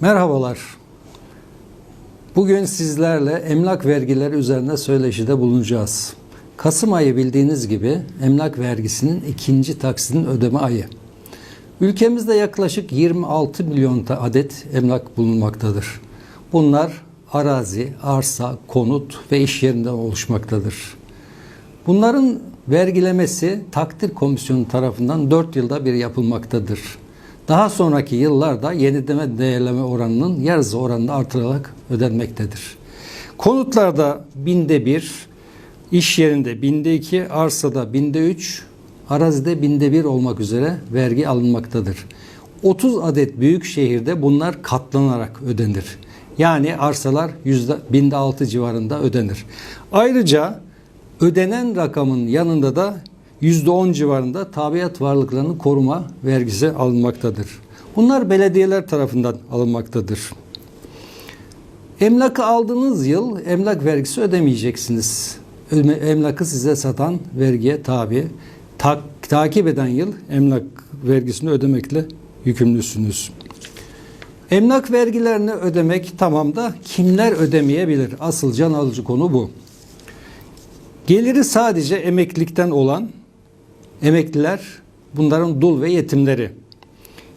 Merhabalar. Bugün sizlerle emlak vergileri üzerine söyleşide bulunacağız. Kasım ayı bildiğiniz gibi emlak vergisinin ikinci taksidin ödeme ayı. Ülkemizde yaklaşık 26 milyon adet emlak bulunmaktadır. Bunlar arazi, arsa, konut ve iş yerinden oluşmaktadır. Bunların vergilemesi takdir komisyonu tarafından 4 yılda bir yapılmaktadır. Daha sonraki yıllarda yenileme değerleme oranının yarısı oranında artırılarak ödenmektedir. Konutlarda binde bir, iş yerinde binde iki, arsada binde üç, arazide binde bir olmak üzere vergi alınmaktadır. 30 adet büyük şehirde bunlar katlanarak ödenir. Yani arsalar yüzde binde altı civarında ödenir. Ayrıca ödenen rakamın yanında da %10 civarında tabiat varlıklarını koruma vergisi alınmaktadır. Bunlar belediyeler tarafından alınmaktadır. Emlakı aldığınız yıl emlak vergisi ödemeyeceksiniz. Ödeme- Emlakı size satan vergiye tabi. Ta- takip eden yıl emlak vergisini ödemekle yükümlüsünüz. Emlak vergilerini ödemek tamam da kimler ödemeyebilir? Asıl can alıcı konu bu. Geliri sadece emeklilikten olan emekliler, bunların dul ve yetimleri.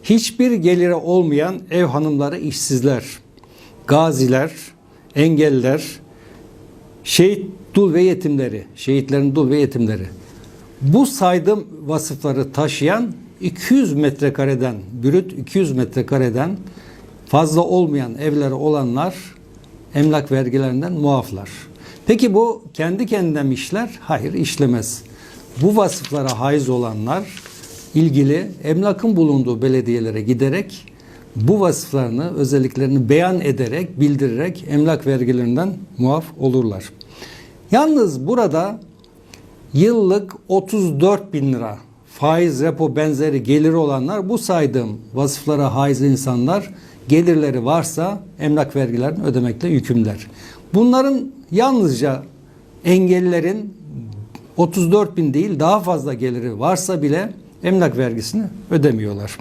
Hiçbir geliri olmayan ev hanımları işsizler, gaziler, engelliler, şehit dul ve yetimleri, şehitlerin dul ve yetimleri. Bu saydığım vasıfları taşıyan 200 metrekareden, bürüt 200 metrekareden fazla olmayan evleri olanlar emlak vergilerinden muaflar. Peki bu kendi kendine mi işler? Hayır işlemez. Bu vasıflara haiz olanlar ilgili emlakın bulunduğu belediyelere giderek bu vasıflarını, özelliklerini beyan ederek, bildirerek emlak vergilerinden muaf olurlar. Yalnız burada yıllık 34 bin lira faiz repo benzeri geliri olanlar bu saydığım vasıflara haiz insanlar gelirleri varsa emlak vergilerini ödemekle yükümlüler. Bunların yalnızca engellilerin 34 bin değil daha fazla geliri varsa bile emlak vergisini ödemiyorlar.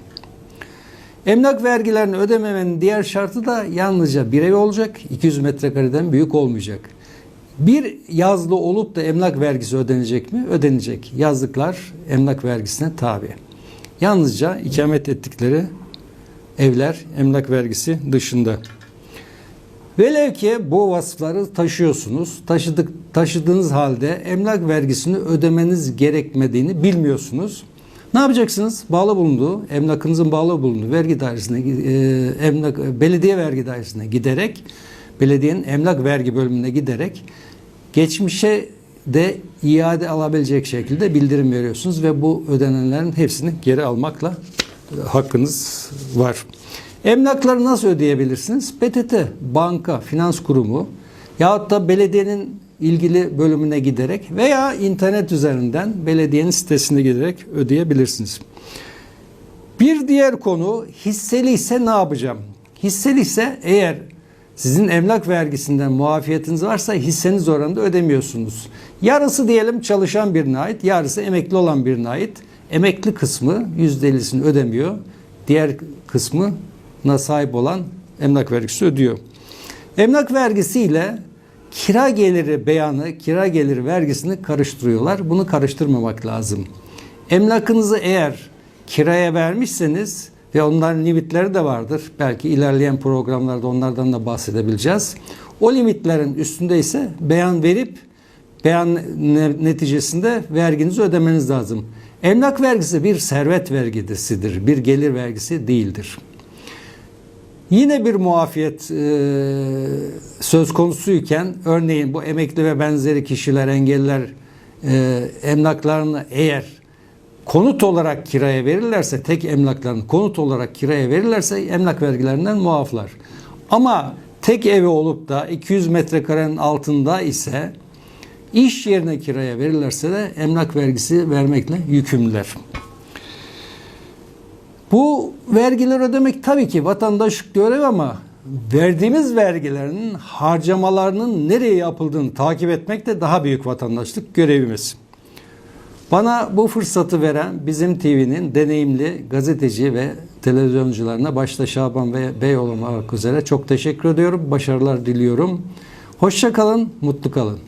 Emlak vergilerini ödememenin diğer şartı da yalnızca bir ev olacak, 200 metrekareden büyük olmayacak. Bir yazlı olup da emlak vergisi ödenecek mi? Ödenecek. Yazlıklar emlak vergisine tabi. Yalnızca ikamet ettikleri evler emlak vergisi dışında. Velev ki bu vasıfları taşıyorsunuz. Taşıdık, taşıdığınız halde emlak vergisini ödemeniz gerekmediğini bilmiyorsunuz. Ne yapacaksınız? Bağlı bulunduğu, emlakınızın bağlı bulunduğu vergi dairesine, e, emlak, belediye vergi dairesine giderek, belediyenin emlak vergi bölümüne giderek geçmişe de iade alabilecek şekilde bildirim veriyorsunuz ve bu ödenenlerin hepsini geri almakla e, hakkınız var. Emlakları nasıl ödeyebilirsiniz? PTT, banka, finans kurumu yahut da belediyenin ilgili bölümüne giderek veya internet üzerinden belediyenin sitesine giderek ödeyebilirsiniz. Bir diğer konu hisseli ise ne yapacağım? Hisseli ise eğer sizin emlak vergisinden muafiyetiniz varsa hisseniz oranında ödemiyorsunuz. Yarısı diyelim çalışan birine ait, yarısı emekli olan birine ait. Emekli kısmı %50'sini ödemiyor. Diğer kısmına sahip olan emlak vergisi ödüyor. Emlak vergisiyle kira geliri beyanı, kira geliri vergisini karıştırıyorlar. Bunu karıştırmamak lazım. Emlakınızı eğer kiraya vermişseniz ve onların limitleri de vardır. Belki ilerleyen programlarda onlardan da bahsedebileceğiz. O limitlerin üstünde ise beyan verip beyan ne- neticesinde verginizi ödemeniz lazım. Emlak vergisi bir servet vergisidir, bir gelir vergisi değildir. Yine bir muafiyet e, söz konusuyken örneğin bu emekli ve benzeri kişiler, engelliler e, emlaklarını eğer konut olarak kiraya verirlerse, tek emlaklarını konut olarak kiraya verirlerse emlak vergilerinden muaflar. Ama tek evi olup da 200 metrekarenin altında ise iş yerine kiraya verirlerse de emlak vergisi vermekle yükümlüler. Bu vergiler ödemek tabii ki vatandaşlık görev ama verdiğimiz vergilerin harcamalarının nereye yapıldığını takip etmek de daha büyük vatandaşlık görevimiz. Bana bu fırsatı veren Bizim TV'nin deneyimli gazeteci ve televizyoncularına başta Şaban ve Beyoğlu olmak üzere çok teşekkür ediyorum. Başarılar diliyorum. Hoşça kalın, mutlu kalın.